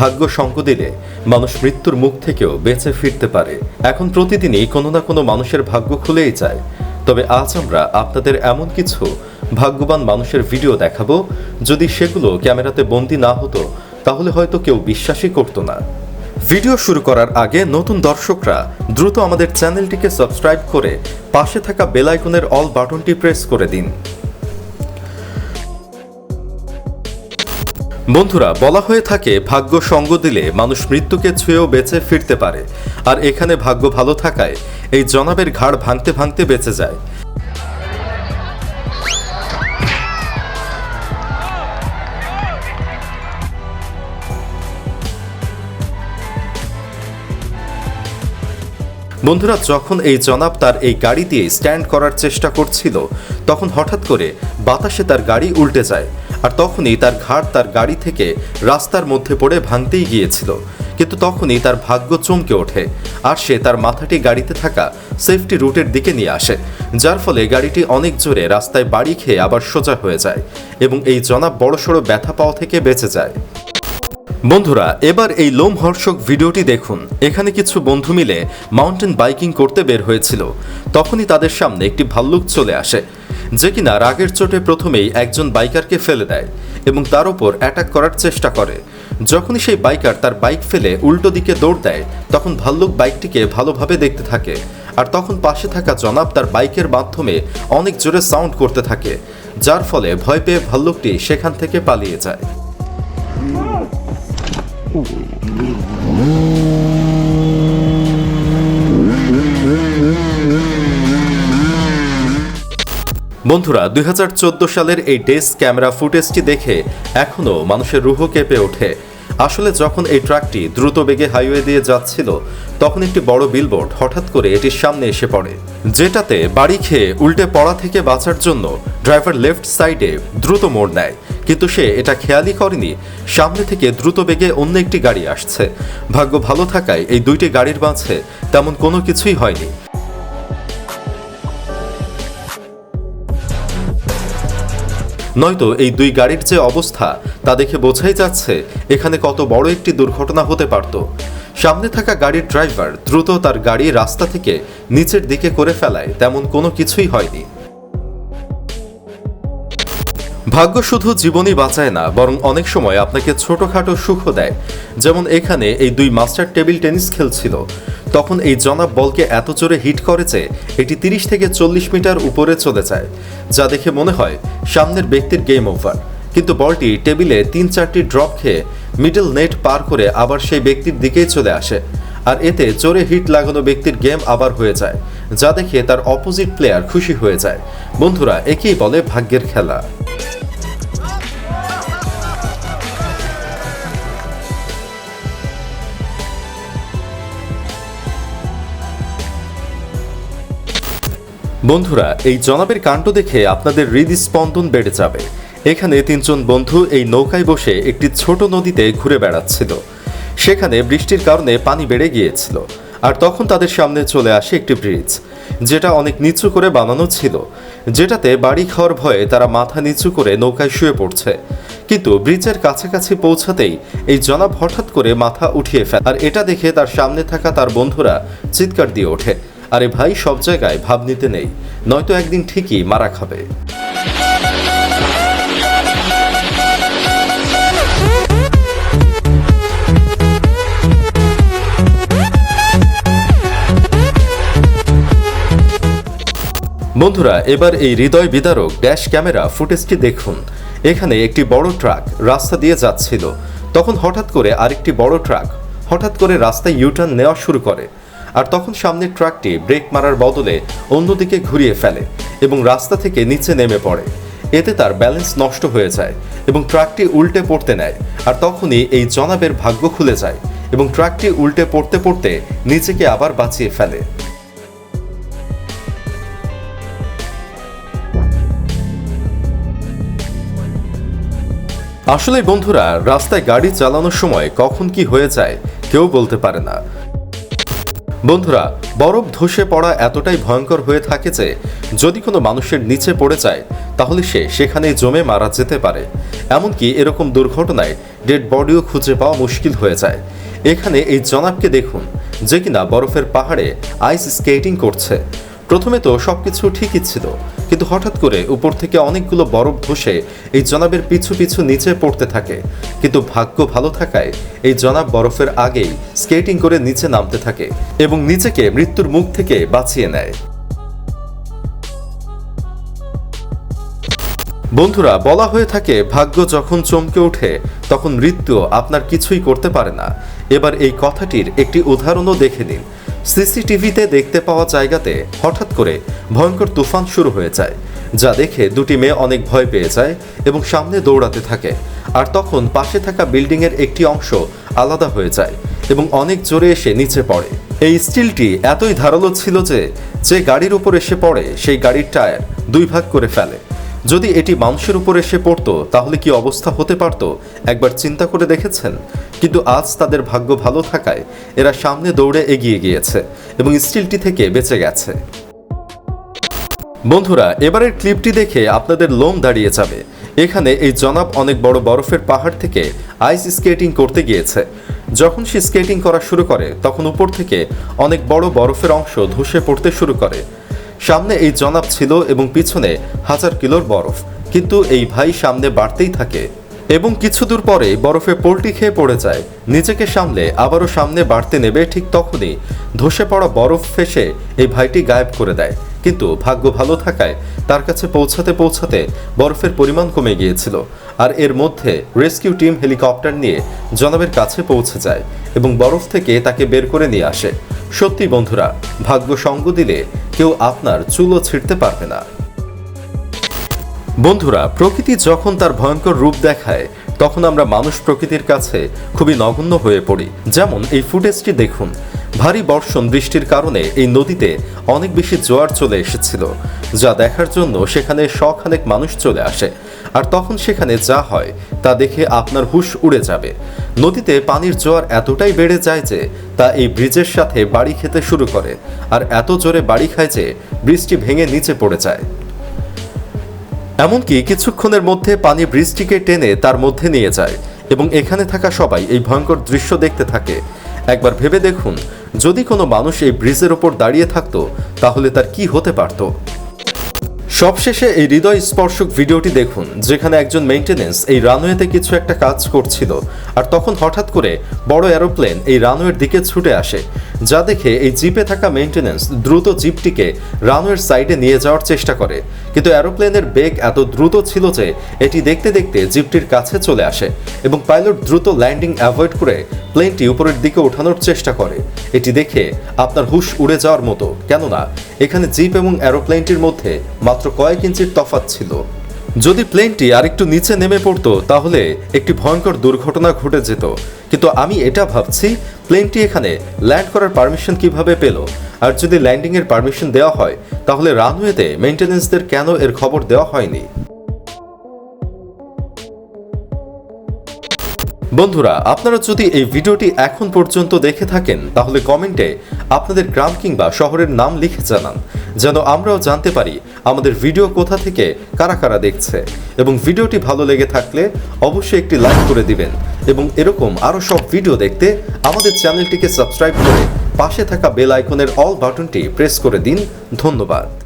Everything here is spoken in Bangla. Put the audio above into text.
ভাগ্য সঙ্গ দিলে মানুষ মৃত্যুর মুখ থেকেও বেঁচে ফিরতে পারে। এখন প্রতিদিনই কোনো না কোনো মানুষের ভাগ্য খুলেই যায়। তবে আজ আমরা আপনাদের এমন কিছু ভাগ্যবান মানুষের ভিডিও দেখাবো, যদি সেগুলো ক্যামেরাতে বন্দি না হতো, তাহলে হয়তো কেউ বিশ্বাসই করতো না। ভিডিও শুরু করার আগে নতুন দর্শকরা দ্রুত আমাদের চ্যানেলটিকে সাবস্ক্রাইব করে পাশে থাকা বেল আইকনের অল বাটনটি প্রেস করে দিন। বন্ধুরা, বলা হয়ে থাকে ভাগ্য সঙ্গ দিলে মানুষ মৃত্যুকে ছুঁয়েও বেঁচে ফিরতে পারে। আর এখানে ভাগ্য ভালো থাকায় এই জনাবের ঘাড় ভাঙতে ভাঙতে বেঁচে যায়। বন্ধুরা, যখন এই জনাব তার এই গাড়ি দিয়ে স্ট্যান্ড করার চেষ্টা করছিল, তখন হঠাৎ করে বাতাসে তার গাড়ি উল্টে যায়। আর তখনই তার ঘাড় তার গাড়ি থেকে রাস্তার মধ্যে পড়ে ভাঙতেই গিয়েছিল। কিন্তু তখনই তার ভাগ্য চমকে ওঠে আর সে তার মাথাটি গাড়িতে থাকা সেফটি রুটের দিকে নিয়ে আসে, যার ফলে গাড়িটি অনেক জোরে রাস্তায় বাড়ি খেয়ে আবার সোজা হয়ে যায় এবং এই জনাব বড়সড় ব্যথা পাওয়া থেকে বেঁচে যায়। বন্ধুরা, এবার এই লোমহর্ষক ভিডিওটি দেখুন। এখানে কিছু বন্ধু মিলে মাউন্টেন বাইকিং করতে বের হয়েছিল। তখনই তাদের সামনে একটি ভাল্লুক চলে আসে। যে কিনা রাগের চোটে প্রথমেই একজন বাইকারকে ফেলে দেয় এবং তার উপর অ্যাটাক করার চেষ্টা করে। যখনই সেই বাইকার তার বাইক ফেলে উল্টো দিকে দৌড় দেয়, তখন ভাল্লুক বাইকটিকে ভালোভাবে দেখতে থাকে। আর তখন পাশে থাকা জনাব তার বাইকের মাধ্যমে অনেক জোরে সাউন্ড করতে থাকে, যার ফলে ভয় পেয়ে ভাল্লুকটি সেখান থেকে পালিয়ে যায়। বন্ধুরা, দুই সালের এই ডেস্ক ক্যামেরা ফুটেজটি দেখে এখনও মানুষের রুহ কেঁপে ওঠে। আসলে যখন এই ট্রাকটি দ্রুত বেগে হাইওয়ে দিয়ে যাচ্ছিল, তখন একটি বড় বিলবোর্ড হঠাৎ করে এটির সামনে এসে পড়ে, যেটাতে বাড়ি খেয়ে উল্টে পড়া থেকে বাঁচার জন্য ড্রাইভার লেফট সাইডে দ্রুত মোড় নেয়। কিন্তু সে এটা খেয়ালই করেনি, সামনে থেকে দ্রুত বেগে অন্য একটি গাড়ি আসছে। ভাগ্য ভালো থাকায় এই দুইটি গাড়ির মাঝে তেমন কোনো কিছুই হয়নি। নয়তো এই দুই গাড়ির যে অবস্থা, তা দেখে বোঝাই যাচ্ছে এখানে কত বড় একটি দুর্ঘটনা হতে পারত। সামনে থাকা গাড়ির ড্রাইভার দ্রুত তার গাড়ি রাস্তা থেকে নিচের দিকে করে ফেলায়, তেমন কোনো কিছুই হয়নি। ভাগ্য শুধু জীবনই বাঁচায় না, বরং অনেক সময় আপনাকে ছোটখাটো সুখও দেয়। যেমন এখানে এই দুই মাস্টার টেবিল টেনিস খেলছিল। তখন এই জনাব বলকে এত জোরে হিট করে যে এটি তিরিশ থেকে চল্লিশ মিটার উপরে চলে যায়, যা দেখে মনে হয় সামনের ব্যক্তির গেম ওভার কিন্তু বলটি টেবিলে তিন চারটি ড্রপ খেয়ে মিডল নেট পার করে আবার সেই ব্যক্তির দিকেই চলে আসে, আর এতে জোরে হিট লাগানো ব্যক্তির গেম আবার হয়ে যায়, যা দেখে তার অপোজিট প্লেয়ার খুশি হয়ে যায়। বন্ধুরা, একেই বলে ভাগ্যের খেলা। বন্ধুরা, এই জনাবের কাণ্ড দেখে আপনাদের হৃদস্পন্দন বেড়ে যাবে। এখানে তিনজন বন্ধু এই নৌকায় বসে একটি ছোট নদীতে ঘুরে বেড়াচ্ছিল। সেখানে বৃষ্টির কারণে পানি বেড়ে গিয়েছিল আর তখন তাদের সামনে চলে আসে একটি ব্রিজ, যেটা অনেক নিচু করে বানানো ছিল, যেটাতে বাড়ি খাওয়ার ভয়ে তারা মাথা নিচু করে নৌকায় শুয়ে পড়ছে। কিন্তু ব্রিজের কাছাকাছি পৌঁছাতেই এই জনাব হঠাৎ করে মাথা উঠিয়ে ফেলে আর এটা দেখে তার সামনে থাকা তার বন্ধুরা চিৎকার দিয়ে ওঠে। আরে ভাই, সব জায়গায় ভাব নিতে নেই। নয়তো একদিন ঠিকই মারা খাবে। বন্ধুরা, এবার এই হৃদয় বিদারক ড্যাশ ক্যামেরা ফুটেজটি দেখুন। এখানে একটি বড় ট্রাক রাস্তা দিয়ে যাচ্ছিল। তখন হঠাৎ করে আরেকটি বড় ট্রাক হঠাৎ করে রাস্তায় ইউটার্ন নেওয়া শুরু করে। আর তখন সামনের ট্রাকটি ব্রেক মারার বদলে অন্যদিকে ঘুরিয়ে ফেলে এবং রাস্তা থেকে নিচে নেমে পড়ে। এতে তার ব্যালেন্স নষ্ট হয়ে যায় এবং ট্রাকটি উল্টে পড়তে নেয় আর তখনই এই জনাবের ভাগ্য খুলে যায় এবং ট্রাকটি উল্টে পড়তে পড়তে নিজেকে আবার বাঁচিয়ে ফেলে। আসলে বন্ধুরা, রাস্তায় গাড়ি চালানোর সময় কখন কি হয়ে যায় কেউ বলতে পারে না। বন্ধুরা, বরফ ধসে পড়া এতটাই ভয়ঙ্কর হয়ে থাকে যে, যদি কোনো মানুষের নিচে পড়ে যায়, তাহলে সে সেখানেই জমে মারা যেতে পারে। এমনকি এরকম দুর্ঘটনায় ডেড বডিও খুঁজে পাওয়া মুশকিল হয়ে যায়। এখানে এই জনাবকে দেখুন, যে কিনা বরফের পাহাড়ে আইস স্কেটিং করছে। প্রথমে তো সবকিছু ঠিকই ছিল, কিন্তু হঠাৎ করে উপর থেকে অনেকগুলো বরফ ধসে এই জনাবের পিছু পিছু নিচে পড়তে থাকে। কিন্তু ভাগ্য ভালো থাকায় এই জনাব বরফের আগেই স্কেটিং করে নিচে নামতে থাকে এবং নিজেকে মৃত্যুর মুখ থেকে বাঁচিয়ে নেয়। বন্ধুরা, বলা হয়ে থাকে, ভাগ্য যখন চমকে ওঠে, তখন মৃত্যু আপনার কিছুই করতে পারে না। এবার এই কথাটির একটি উদাহরণও দেখে নিন। সিসিটিভিতে দেখতে পাওয়া জায়গাতে হঠাৎ করে ভয়ঙ্কর তুফান শুরু হয়ে যায়, যা দেখে দুটি মেয়ে অনেক ভয় পেয়ে যায় এবং সামনে দৌড়াতে থাকে। আর তখন পাশে থাকা বিল্ডিংয়ের একটি অংশ আলাদা হয়ে যায় এবং অনেক জোরে এসে নিচে পড়ে। এই স্টিলটি এতই ধারালো ছিল যে যে গাড়ির উপর এসে পড়ে, সেই গাড়ির টায়ার দুই ভাগ করে ফেলে। যদি এটি মানুষের উপর এসে পড়তো, তাহলে কি অবস্থা হতে পারত? একবার চিন্তা করে দেখেছেন? কিন্তু আজ তাদের ভাগ্য ভালো থাকায় এরা সামনে দৌড়ে এগিয়ে গিয়েছে এবং স্টিলটি থেকে বেঁচে গেছে। বন্ধুরা, এবারের ক্লিপটি দেখে আপনাদের লোম দাঁড়িয়ে যাবে। এখানে এই জনাব অনেক বড় বরফের পাহাড় থেকে আইস স্কেটিং করতে গিয়েছে। যখন সে স্কেটিং করা শুরু করে, তখন উপর থেকে অনেক বড় বরফের অংশ ধসে পড়তে শুরু করে। সামনে এই জনাব ছিল এবং পিছনে হাজার কিলোর বরফ। কিন্তু এই ভাই সামনে বাড়তেই থাকে এবং কিছু দূর পরে বরফে পোল্টি খেয়ে পড়ে যায়। নিজেকে সামলে আবারও সামনে বাড়তে নেবে ঠিক তখনই ধসে পড়া বরফ ফেসে এই ভাইটি গায়েব করে দেয়। কিন্তু ভাগ্য ভালো থাকায় তার কাছে পৌঁছাতে পৌঁছাতে বরফের পরিমাণ কমে গিয়েছিল। আর এর মধ্যে রেস্কিউ টিম হেলিকপ্টার নিয়ে জনাবের কাছে পৌঁছে যায় এবং বরফ থেকে তাকে বের করে নিয়ে আসে। সত্যি বন্ধুরা, ভাগ্য সঙ্গ দিলে কেউ আপনার চুলও ছিঁড়তে পারবে না। বন্ধুরা, প্রকৃতি যখন তার ভয়ঙ্কর রূপ দেখায় তখন আমরা মানুষ প্রকৃতির কাছে খুবই নগণ্য হয়ে পড়ি। যেমন এই ফুটেজটি দেখুন। ভারী বর্ষণ বৃষ্টির কারণে এই নদীতে অনেক বেশি জোয়ার চলে এসেছিল, যা দেখার জন্য সেখানে শখানেক মানুষ চলে আসে। আর তখন সেখানে যা হয়, তা দেখে আপনার হুশ উড়ে যাবে। নদীতে পানির জোয়ার এতটাই বেড়ে যায় যে, তা এই ব্রিজের সাথে বাড়ি খেতে শুরু করে। আর এত জোরে বাড়ি খায় যে ব্রিজটি ভেঙে নিচে পড়ে যায়। এমনকি কিছুক্ষণের মধ্যে পানি ব্রিজটিকে টেনে তার মধ্যে নিয়ে যায় এবং এখানে থাকা সবাই এই ভয়ঙ্কর দৃশ্য দেখতে থাকে। একবার ভেবে দেখুন, যদি কোনো মানুষ এই ব্রিজের ওপর দাঁড়িয়ে থাকতো, তাহলে তার কি হতে পারত? সবশেষে এই হৃদয় স্পর্শক ভিডিওটি দেখুন, যেখানে একজন মেইনটেনেন্স এই রানওয়েতে কিছু একটা কাজ করছিল, আর তখন হঠাৎ করে বড় এরোপ্লেন এই রানওয়ের দিকে ছুটে আসে। যা দেখে এই জিপে থাকা মেইনটেনেন্স দ্রুত জিপটিকে রানওয়ের সাইডে নিয়ে যাওয়ার চেষ্টা করে। কিন্তু অ্যারোপ্লেনের বেগ এত দ্রুত ছিল যে এটি দেখতে দেখতে জিপটির কাছে চলে আসে এবং পাইলট দ্রুত ল্যান্ডিং অ্যাভয়েড করে প্লেনটি উপরের দিকে ওঠানোর চেষ্টা করে। এটি দেখে আপনার হুশ উড়ে যাওয়ার মতো। কেননা, এখানে জিপ এবং এরোপ্লেনটির মধ্যে মাত্র কয়েক ইঞ্চির তফাৎ ছিল। যদি প্লেনটি আরেকটু নিচে নেমে পড়তো, তাহলে একটি ভয়ঙ্কর দুর্ঘটনা ঘটে যেত। কিন্তু আমি এটা ভাবছি প্লেনটি এখানে ল্যান্ড করার পারমিশন কীভাবে পেল? আর যদি ল্যান্ডিংয়ের পারমিশন দেওয়া হয়, তাহলে রানওয়েতে মেইনটেনেন্সদের কেন এর খবর দেওয়া হয়নি? বন্ধুরা, আপনারা যদি এই ভিডিওটি এখন পর্যন্ত দেখে থাকেন, তাহলে কমেন্টে আপনাদের গ্রাম কিংবা শহরের নাম লিখে জানান। যেন আমরাও জানতে পারি আমাদের ভিডিও কোথা থেকে, কারা কারা দেখছে। এবং ভিডিওটি ভালো লেগে থাকলে অবশ্যই একটি লাইক করে দিবেন। এবং এরকম আরও সব ভিডিও দেখতে আমাদের চ্যানেলটিকে সাবস্ক্রাইব করে পাশে থাকা বেল আইকনের অল বাটনটি প্রেস করে দিন। ধন্যবাদ।